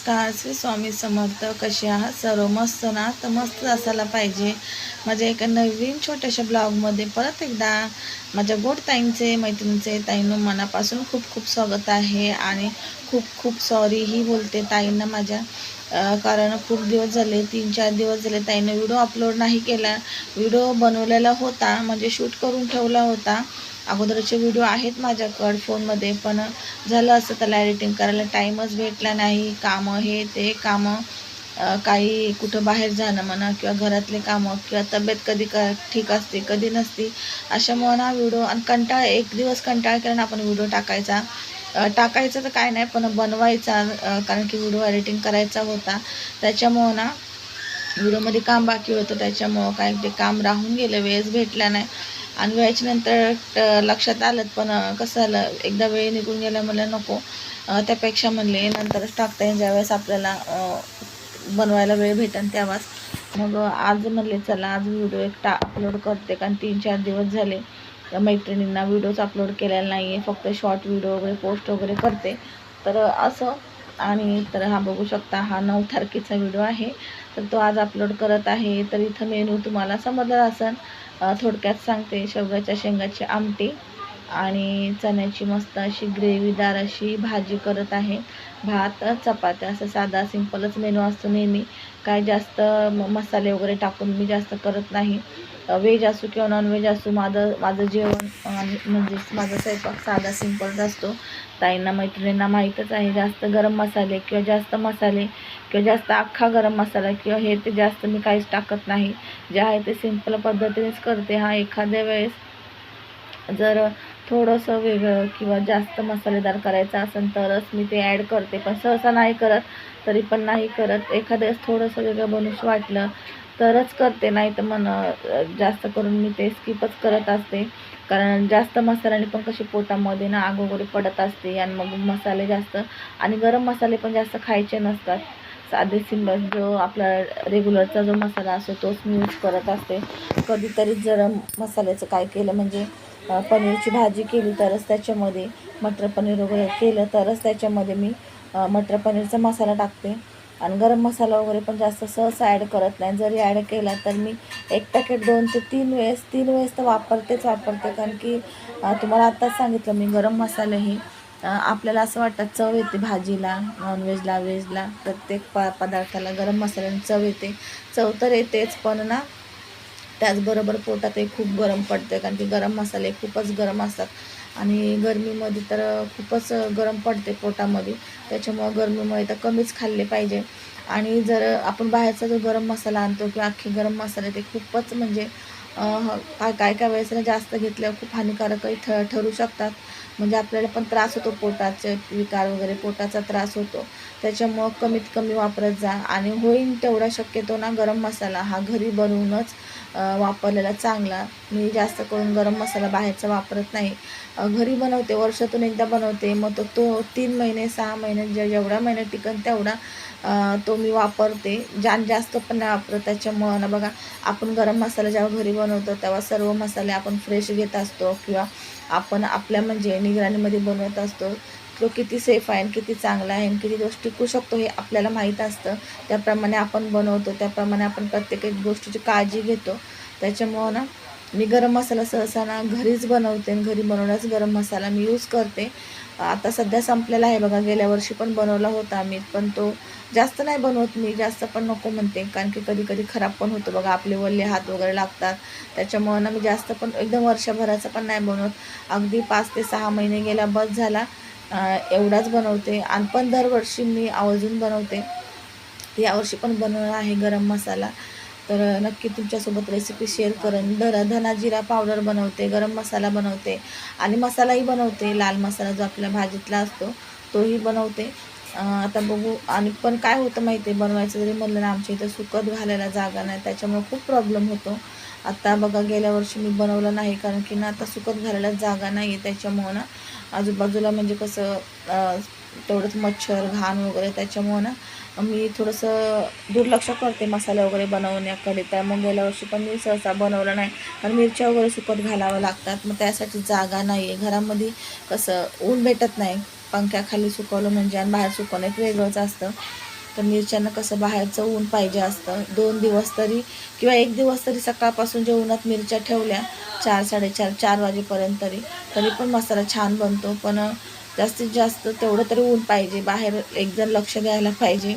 नमस्कार. श्री स्वामी समर्थ कसे आहात? सर्व मस्त ना? तर मस्त असायला पाहिजे. माझ्या एका नवीन छोट्याशा ब्लॉगमध्ये परत एकदा माझ्या गोड ताईंचे मैत्रिणीचे ताईंनो मनापासून खूप खूप स्वागत आहे. आणि खूप खूप सॉरी ही बोलते ताईंना माझ्या. कारण खूप दिवस झाले तीन चार दिवस झाले ताईनं व्हिडिओ अपलोड नाही केला. व्हिडिओ बनवलेला होता म्हणजे शूट करून ठेवला होता. अगोदरचे व्हिडिओ आहेत माझ्याकडं फोनमध्ये पण झालं असं त्याला एडिटिंग करायला टाईमच भेटला नाही. कामं हे ते कामं काही कुठं बाहेर जाणं म्हणा किंवा घरातले कामं किंवा तब्येत कधी क ठीक असते कधी नसती अशामुळं ना व्हिडिओ आणि कंटाळ एक दिवस कंटाळ केला ना आपण व्हिडिओ टाकायचा. टाकायचं तर काय नाही पण बनवायचा कारण की व्हिडिओ एडिटिंग करायचा होता. त्याच्यामुळं ना व्हिडिओमध्ये काम बाकी होतं त्याच्यामुळं काय ते काम राहून गेलं वेळच भेटला नाही. आणि वेळेच्या नंतर लक्षात आलं पण कसं झालं एकदा वेळ निघून गेला म्हणलं नको. त्यापेक्षा म्हणले नंतरच टाकता येईल ज्यावेळेस आपल्याला बनवायला वेळ भेटेल तेव्हाच मग आज म्हणले चला आज व्हिडिओ एक टा अपलोड करते कारण तीन चार दिवस झाले. मैत्रिणींना व्हिडिओज अपलोड केलेला नाही आहे फक्त शॉर्ट व्हिडिओ वगैरे पोस्ट वगैरे करते. तर असं आणि तर हा बघू शकता हा नऊ तारखेचा व्हिडिओ आहे. तर तो आज अपलोड करत आहे. तर इथं मेनू तुम्हाला समजला असेल. थोडक्यात सांगते शेवग्याच्या शेंगाची आमटी. आणि चण्याची मस्त अशी ग्रेव्हीदार अशी भाजी करत आहे. भात चपात्या असं साधा सिंपलच मेनू असतो नेहमी. काय जास्त म- मसाले वगैरे टाकून मी जास्त करत नाही. व्हेज असो किंवा नॉनव्हेज असो माझं माझं जेवण म्हणजेच म्हणजे माझा स्वयंपाक साधा सिंपलच असतो. ताईंना मैत्रिणींना माहीतच आहे जास्त गरम मसाले किंवा जास्त मसाले किंवा जास्त अख्खा गरम मसाला किंवा हे ते जास्त मी काहीच टाकत नाही. जे आहे ते सिंपल पद्धतीनेच करते. हा एखाद्या वेळेस जर थोडंसं वेगळं किंवा जास्त मसालेदार करायचं असेल तरच मी ते ॲड करते. पण सहसा नाही करत तरी पण नाही करत. एखाद्यास थोडंसं वेगळं बनूशी वाटलं तरच करते. नाही तर मन जास्त करून मी ते स्किपच करत असते. कारण जास्त मसाल्याने पण कशी पोटामध्ये ना आगोगोरी वगैरे पडत असते. आणि मग मसाले जास्त आणि गरम मसाले पण जास्त खायचे नसतात. साधे सिंपल जो आपला रेग्युलरचा जो मसाला असतो तोच मी यूज करत असते. कधीतरी जर मसाल्याचं काय केलं म्हणजे पनीरची भाजी केली तरच त्याच्यामध्ये मटर पनीर वगैरे केलं तरच त्याच्यामध्ये मी मटर पनीरचा मसाला टाकते. आणि गरम मसाला वगैरे पण जास्त सहसा ॲड करत नाही. जरी ॲड केला तर मी एक पॅकेट दोन ते तीन वेळेस तीन वेळेस तर वापरतेच वापरते. कारण की तुम्हाला आत्ताच सांगितलं मी गरम मसाले हे आपल्याला असं वाटतं चव येते भाजीला नॉनव्हेजला व्हेजला प्रत्येक प पदार्थाला गरम मसाल्याने चव येते. चव तर येतेच पण ना त्याचबरोबर पोटातही खूप गरम पडते कारण की गरम मसाले खूपच गरम असतात. आणि गरमीमध्ये तर खूपच गरम पडते पोटामध्ये. त्याच्यामुळं गरमीमुळे तर कमीच खाल्ले पाहिजे. आणि जर आपण बाहेरचा जो गरम मसाला आणतो किंवा अख्खे गरम मसाले ते खूपच म्हणजे काय काय काय वेळेस जास्त घेतल्यावर खूप हानिकारकही ठ ठरू शकतात. म्हणजे आपल्याला पण त्रास होतो पोटाचे विकार वगैरे पोटाचा त्रास होतो. त्याच्यामुळं कमीत कमी वापरत जा. आणि होईन तेवढा शक्यतो ना गरम मसाला हा घरी बनवूनच वापरलेला चांगला. मी जास्त करून गरम मसाला बाहेरचा वापरत नाही. घरी बनवते वर्षातून एकदा बनवते. मग तो तो तीन महिने सहा महिने जे जेवढा महिने टिकन तेवढा तो मी वापरते. जान जास्त पण नाही वापरत. त्याच्यामुळं ना बघा आपण गरम मसाला जेव्हा घरी बनवतो तेव्हा सर्व मसाले आपण फ्रेश घेत असतो किंवा आपण आपल्या म्हणजे निगराणीमध्ये बनवत असतो. तो किती सेफ आहे आणि किती चांगला आहे आणि किती गोष्ट टिकू शकतो हे आपल्याला माहीत असतं. त्याप्रमाणे आपण बनवतो त्याप्रमाणे आपण प्रत्येक एक गोष्टीची काळजी घेतो. त्याच्यामुळं ना मी गरम मसाला सहसा ना घरीच बनवते घरी बनवण्याच गरम मसाला मी यूज करते. आता सध्या संपलेला आहे बघा गेल्या वर्षी पण बनवला होता मी पण तो जास्त नाही बनवत मी जास्त पण नको म्हणते कारण की कधी कधी खराब पण होतो बघा आपले वल्ले हात वगैरे लागतात. त्याच्यामुळं ना मी जास्त पण एकदम वर्षभराचं पण नाही बनवत. अगदी पाच ते सहा महिने गेला बस झाला. एवढाच बनवते. आणि पण दरवर्षी मी आवर्जून बनवते. यावर्षी पण बनवणार आहे गरम मसाला. तर नक्की तुमच्यासोबत रेसिपी शेअर करेन धर धना जिरा पावडर बनवते गरम मसाला बनवते आणि मसालाही बनवते. लाल मसाला जो आपल्या भाजीतला असतो तोही बनवते. आता बघू आणि पण काय होतं माहिती आहे बनवायचं जरी म्हणलं ना आमच्या इथं सुकत घालायला जागा नाही त्याच्यामुळे खूप प्रॉब्लेम होतो. आता बघा गेल्या वर्षी मी बनवलं नाही कारण की ना आता सुकत घालायला जागा नाही आहे त्याच्यामुळं ना आजूबाजूला म्हणजे कसं तेवढंच मच्छर घाण वगैरे त्याच्यामुळं ना मी थोडंसं दुर्लक्ष करते मसाले वगैरे बनवण्याकडे. त्यामुळे गेल्या वर्षी पण मी सहसा बनवलं नाही. कारण मिरच्या वगैरे सुकत घालाव्या लागतात. मग त्यासाठी जागा नाही आहे घरामध्ये कसं ऊन भेटत नाही. पंख्याखाली सुकवलं म्हणजे आणि बाहेर सुकवणं एक वेगळंच असतं. तर मिरच्यांना कसं बाहेरचं ऊन पाहिजे असतं. दोन दिवस तरी किंवा एक दिवस तरी सकाळपासून जे उन्हात मिरच्या ठेवल्या चार साडेचार चार वाजेपर्यंत तरी. तरी पण मसाला छान बनतो. पण जास्तीत जास्त तेवढं तरी ऊन पाहिजे. बाहेर एक जण लक्ष द्यायला पाहिजे.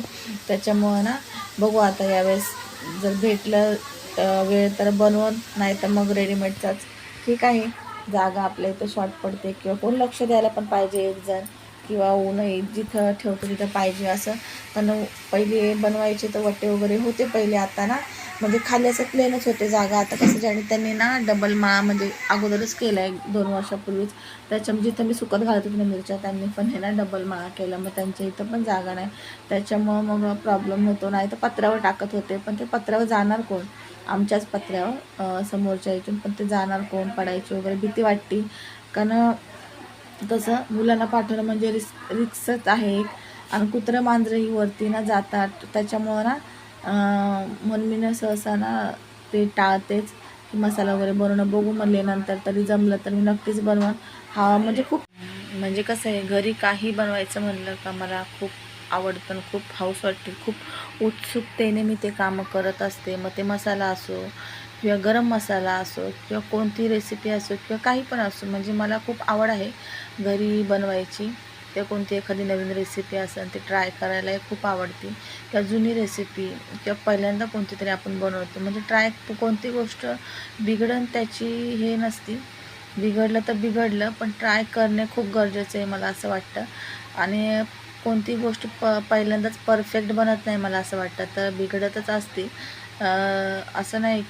त्याच्यामुळं ना बघू आता यावेळेस जर भेटलं वेळ तर बनवून नाही तर मग रेडीमेडचाच ठीक आहे. जागा आपल्या इथं शॉर्ट पडते किंवा कोण लक्ष द्यायला पण पाहिजे एक जण किंवा ऊन जिथं ठेवतो तिथं पाहिजे असं. पण पहिले बनवायचे तर वट्टे वगैरे होते पहिले. आता ना म्हणजे खाली असं प्लेनच होते जागा. आता कसं ज्याने त्यांनी ना डबल माळा म्हणजे अगोदरच केला आहे दोन वर्षापूर्वीच. त्याच्या जिथं मी सुकत घालत होती ना मिरच्या त्यांनी पण हे ना डबल माळा केला. मग त्यांच्या इथं पण जागा नाही. त्याच्यामुळं मग प्रॉब्लेम होतो. नाही तर पत्र्यावर टाकत होते. पण ते पत्र्यावर जाणार कोण? आमच्याच पत्र्यावर समोरच्या इथून पण ते जाणार कोण? पडायची वगैरे भीती वाटते. कारण कसं मुलांना पाठवणं म्हणजे रिक्स रिक्सच आहे आणि कुत्रं मांजरं ही वरती ना जातात. त्याच्यामुळं ना म्हणून मी ना सहसा ना ते टाळतेच की मसाला वगैरे बनवणं बघू म्हणले नंतर तरी जमलं तर मी नक्कीच बनवा हा म्हणजे खूप म्हणजे कसं आहे घरी काही बनवायचं म्हणलं का मला खूप आवडतं आणि खूप हाऊस वाटते खूप उत्सुकतेने मी ते कामं करत असते. मग ते मसाला असो किंवा गरम मसाला असो किंवा कोणती रेसिपी असो किंवा काही पण असो म्हणजे मला खूप आवड आहे घरी बनवायची. किंवा कोणती एखादी नवीन रेसिपी असेल ती ट्राय करायलाही खूप आवडते. किंवा जुनी रेसिपी किंवा पहिल्यांदा कोणती तरी आपण बनवतो. म्हणजे ट्राय कोणती गोष्ट बिघडन त्याची हे नसती. बिघडलं तर बिघडलं पण ट्राय करणे खूप गरजेचं आहे मला असं वाटतं. आणि कोणती गोष्ट प पहिल्यांदाच परफेक्ट बनत नाही मला असं वाटतं. तर बिघडतच असते. असं नाही